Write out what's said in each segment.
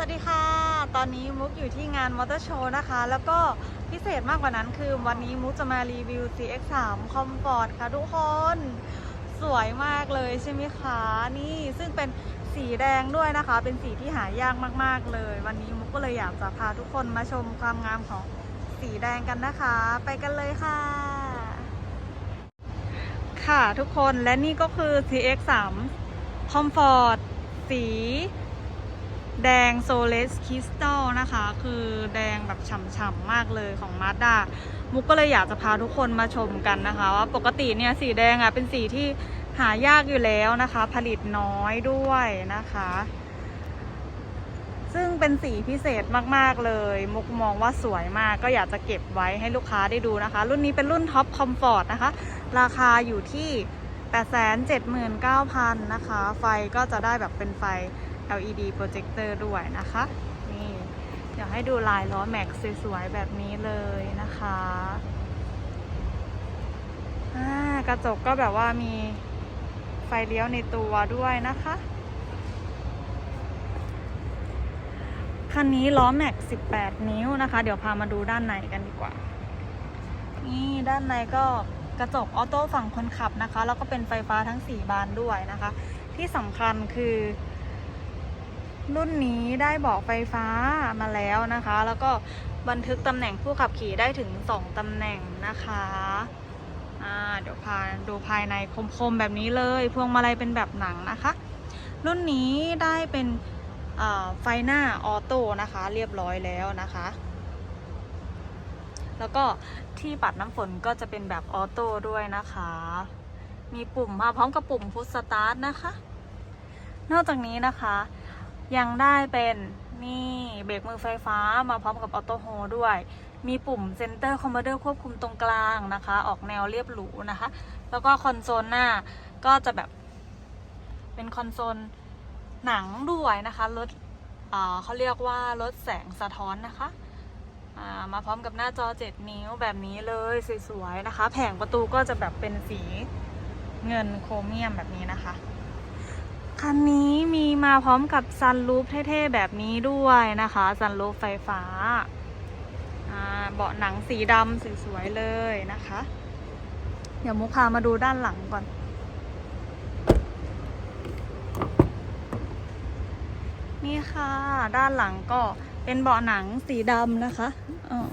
วัสดีค่ะ ตอนนี้มุกอยู่ที่งานมอเตอร์โชว์นะคะ แล้วก็พิเศษมากกว่านั้นคือวันนี้มุกจะมารีวิว CX3 Comfort ค่ะทุกคน สวยมากเลยใช่ไหมคะ นี่ซึ่งเป็นสีแดงด้วยนะคะ เป็นสีที่หายากมากๆเลย วันนี้มุกก็เลยอยากจะพาทุกคนมาชมความงามของสีแดงกันนะคะ ไปกันเลยค่ะ ค่ะทุกคนและนี่ก็คือ CX3 Comfort สี แดงโซเลสคริสตัลนะคะ คือแดงแบบฉ่ำๆมากเลยของมาด้ามุกก็เลยอยากจะพาทุกคนมาชมกันนะคะ ว่าปกติเนี่ยสีแดงอะเป็นสีที่หายากอยู่แล้วนะคะ ผลิตน้อยด้วยนะคะ ซึ่งเป็นสีพิเศษมากๆเลย มุกมองว่าสวยมากก็อยากจะเก็บไว้ให้ลูกค้าได้ดูนะคะ รุ่นนี้เป็นรุ่นท็อปคอมฟอร์ตนะคะ ราคาอยู่ที่ 879,000 นะคะ ไฟก็จะได้แบบเป็นไฟ LED โปรเจคเตอร์ด้วยนะคะ นี่เดี๋ยวให้ดูลายล้อแม็กซ์สวยๆ แบบนี้เลยนะคะอ่ากระจกก็แบบว่ามีไฟเลี้ยวในตัวด้วยนะคะคันนี้ล้อแม็กซ์18 นิ้วนะคะ เดี๋ยวพามาดูด้านในกันดีกว่า นี่ด้านในก็กระจกออโต้ฝั่งคนขับนะคะ แล้วก็เป็นไฟฟ้าทั้ง 4 บานด้วยนะคะ ที่สำคัญคือ รุ่นนี้ได้บอกไฟฟ้ามาแล้วนะคะ แล้วก็บันทึกตำแหน่งผู้ขับขี่ได้ถึง 2ตำแหน่งนะคะอ่าเดี๋ยวพาดูภายในคมๆแบบนี้เลยพวงมาลัยเป็นแบบหนังนะคะ รุ่นนี้ได้เป็นไฟหน้าออโต้นะคะ เรียบร้อยแล้วนะคะ แล้วก็ที่ปัดน้ำฝนก็จะเป็นแบบออโต้ด้วยนะคะ มีปุ่มมาพร้อมกับปุ่มพุชสตาร์ทนะคะ นอกจากนี้นะคะ ยังได้เป็นนี่เบรกมือไฟฟ้ามาพร้อมกับออโต้โฮด้วย มีปุ่มเซนเตอร์คอมมานเดอร์ควบคุมตรงกลางนะคะ ออกแนวเรียบหรูนะคะ แล้วก็คอนโซลหน้าก็จะแบบ เป็นคอนโซลหนังด้วยนะคะลดเขาเรียกว่าลดแสงสะท้อนนะคะามาพร้อมกับหน้าจอ 7 นิ้วแบบนี้เลยสวยๆนะคะ แผงประตูก็จะแบบเป็นสีเงินโครเมียมแบบนี้นะคะ คันนี้มีมาพร้อมกับซันรูฟเท่ๆแบบนี้ด้วยนะคะซันรูฟไฟฟ้าอ่าเบาะหนังสีดำสวยๆเลยนะคะ เดี๋ยวมุกพามาดูด้านหลังก่อน นี่ค่ะ ด้านหลังก็เป็นเบาะหนังสีดำนะคะออ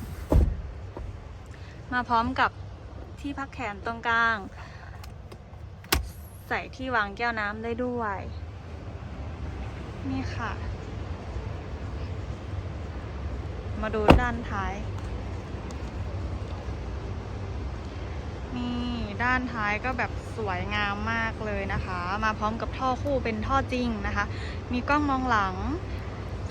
มาพร้อมกับที่พักแขนตรงกลาง ใส่ที่วางแก้วน้ำได้ด้วย นี่ค่ะ มาดูด้านท้าย นี่ด้านท้ายก็แบบสวยงามมากเลยนะคะ มาพร้อมกับท่อคู่เป็นท่อจริงนะคะ มีกล้องมองหลัง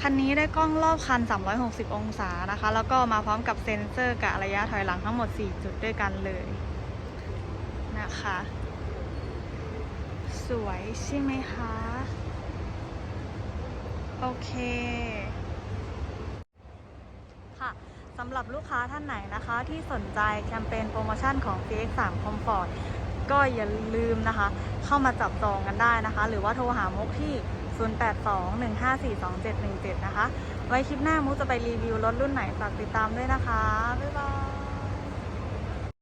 คันนี้ได้กล้องรอบคัน 360 องศานะคะ แล้วก็มาพร้อมกับเซ็นเซอร์กะระยะถอยหลังทั้งหมด 4 จุดด้วยกันเลยนะคะ สวยใช่ไหมคะ โอเค ค่ะสำหรับลูกค้าท่านไหนนะคะที่สนใจแคมเปญโปรโมชั่นของ CX3 Comfort ก็อย่าลืมนะคะ เข้ามาจับจองกันได้นะคะ หรือว่าโทรหามกที่ 0821542717 นะคะ ไว้คลิปหน้ามุกจะไปรีวิวรถรุ่นไหนฝากติดตามด้วยนะคะ บ๊ายบาย